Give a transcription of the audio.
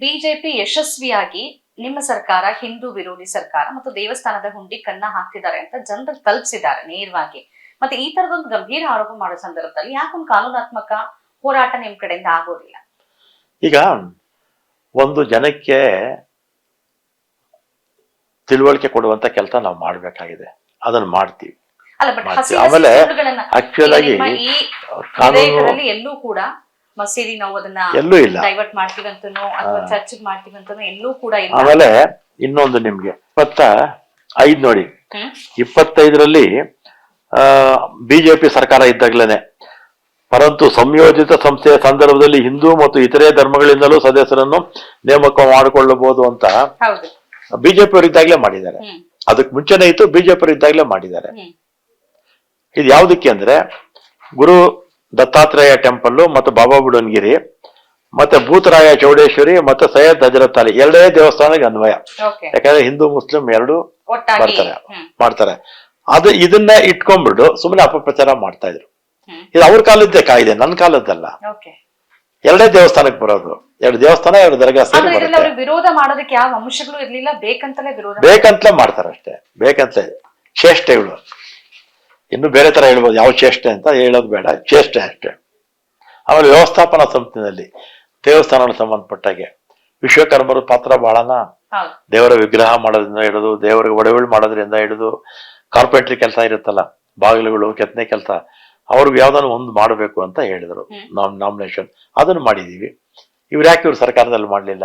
BJP ಯಶಸ್ವಿಯಾಗಿ ನಿಮ್ಮ ಸರ್ಕಾರ ಹಿಂದೂ ವಿರೋಧಿ ಸರ್ಕಾರ ಮತ್ತು ದೇವಸ್ಥಾನದ ಹುಂಡಿ ಕನ್ನ ಹಾಕ್ತಿದ್ದಾರೆ ಅಂತ ಜನರು ತಲುಪಿಸಿದ್ದಾರೆ ನೇರವಾಗಿ. ಮತ್ತೆ ಈ ತರದೊಂದು ಗಂಭೀರ ಆರೋಪ ಮಾಡೋ ಸಂದರ್ಭದಲ್ಲಿ ಯಾಕೊಂದು ಕಾನೂನಾತ್ಮಕ ಹೋರಾಟ ನಿಮ್ ಕಡೆಯಿಂದ ಆಗೋದಿಲ್ಲ? ಈಗ ಒಂದು ಜನಕ್ಕೆ ತಿಳುವಳಿಕೆ ಕೊಡುವಂತ ಕೆಲಸ ನಾವು ಮಾಡಬೇಕಾಗಿದೆ. ಅದನ್ನ ಮಾಡ್ತೀವಿ. ಆಮೇಲೆ ಆಕ್ಚುಲ್ ಆಗಿ ಎಲ್ಲೂ ಕೂಡ ಮಸೀದಿ ನಾವು ಅದನ್ನ ಎಲ್ಲೂ ಇಲ್ಲ. ಡೈವರ್ಟ್ ಮಾಡ್ತೀವಿ ಅಂತನೋ ಅಥವಾ ಚರ್ಚ್ ಮಾಡ್ತೀವಿ ಅಂತನೋ ಎಲ್ಲೂ ಕೂಡ ಇಲ್ಲ. ಆಮೇಲೆ ಇನ್ನೊಂದು ನಿಮ್ಗೆ ಇಪ್ಪತ್ತ ಐದ್ ನೋಡಿ. ಇಪ್ಪತ್ತೈದರಲ್ಲಿ ಆ ಬಿಜೆಪಿ ಸರ್ಕಾರ ಇದ್ದಾಗ್ಲೇನೆ. ಪರಂತು ಸಂಯೋಜಿತ ಸಂಸ್ಥೆಯ ಸಂದರ್ಭದಲ್ಲಿ ಹಿಂದೂ ಮತ್ತು ಇತರೆ ಧರ್ಮಗಳಿಂದಲೂ ಸದಸ್ಯರನ್ನು ನೇಮಕ ಮಾಡಿಕೊಳ್ಳಬಹುದು ಅಂತ ಬಿಜೆಪಿ ಅವರಿದ್ದಾಗ್ಲೇ ಇದ್ದಾಗಲೇ ಮಾಡಿದ್ದಾರೆ. ಅದಕ್ಕೆ ಮುಂಚೆನೆ ಇತ್ತು ಬಿಜೆಪಿ ಅವರಿದ್ದಾಗ್ಲೇ ಇದ್ದಾಗಲೇ ಮಾಡಿದ್ದಾರೆ. ಇದು ಯಾವ್ದಕ್ಕೆ ಅಂದ್ರೆ ಗುರು ದತ್ತಾತ್ರೇಯ ಟೆಂಪಲ್ ಮತ್ತು ಬಾಬಾ ಬುಡನ್ಗಿರಿ ಮತ್ತೆ ಭೂತರಾಯ ಚೌಡೇಶ್ವರಿ ಮತ್ತೆ ಸೈಯದ್ ಹಜರತ್ ಅಲಿ. ಎರಡೇ ದೇವಸ್ಥಾನಕ್ಕೆ ಅನ್ವಯ. ಯಾಕಂದ್ರೆ ಹಿಂದೂ ಮುಸ್ಲಿಂ ಎರಡು ಬರ್ತಾರೆ ಮಾಡ್ತಾರೆ. ಅದು ಇದನ್ನ ಇಟ್ಕೊಂಡ್ಬಿಟ್ಟು ಸುಮ್ಮನೆ ಅಪಪ್ರಚಾರ ಮಾಡ್ತಾ ಇದ್ರು. ಇದು ಅವ್ರ ಕಾಲದ್ದೇ ಕಾಯ್ದೆ ನನ್ನ ಕಾಲದ್ದಲ್ಲ. ಎರಡೇ ದೇವಸ್ಥಾನಕ್ಕೆ ಬರೋದು. ಎರಡು ದೇವಸ್ಥಾನ ಎರಡು ದರ್ಗಾ ಸೇರಿ ವಿರೋಧ ಮಾಡೋದಕ್ಕೆ ಯಾವ ಅಂಶಗಳು ಇರ್ಲಿಲ್ಲ ಬೇಕಂತಲೇ ವಿರೋಧ ಬೇಕಂತಲೇ ಮಾಡ್ತಾರೆ ಅಷ್ಟೇ. ಬೇಕಂತಲೇ. ಚೇಷ್ಟೆಗಳು ಇನ್ನು ಬೇರೆ ತರ ಹೇಳ್ಬೋದು. ಯಾವ ಚೇಷ್ಟೆ ಅಂತ ಹೇಳೋದು ಬೇಡ. ಚೇಷ್ಟೆ ಅಷ್ಟೇ. ಆಮೇಲೆ ವ್ಯವಸ್ಥಾಪನಾ ಸಂಸ್ಥೆಯಲ್ಲಿ ದೇವಸ್ಥಾನಕ್ಕೆ ಸಂಬಂಧಪಟ್ಟಾಗೆ ವಿಶ್ವಕರ್ಮರ ಪಾತ್ರ ಬಹಳನ ದೇವರ ವಿಗ್ರಹ ಮಾಡೋದ್ರಿಂದ ಹಿಡಿದು ದೇವರಿಗೆ ಒಡವೆಗಳು ಮಾಡೋದ್ರಿಂದ ಹಿಡಿದು ಕಾರ್ಪೆಂಟ್ರಿ ಕೆಲಸ ಇರುತ್ತಲ್ಲ ಬಾಗಿಲುಗಳು ಕೆತ್ತನೆ ಕೆಲಸ ಅವ್ರಿಗೆ ಯಾವ್ದಾದ್ರು ಒಂದು ಮಾಡಬೇಕು ಅಂತ ಹೇಳಿದ್ರು. ನಾಮಿನೇಷನ್ ಅದನ್ನು ಮಾಡಿದೀವಿ. ಇವ್ರು ಯಾಕೆ ಇವ್ರು ಸರ್ಕಾರದಲ್ಲಿ ಮಾಡ್ಲಿಲ್ಲ?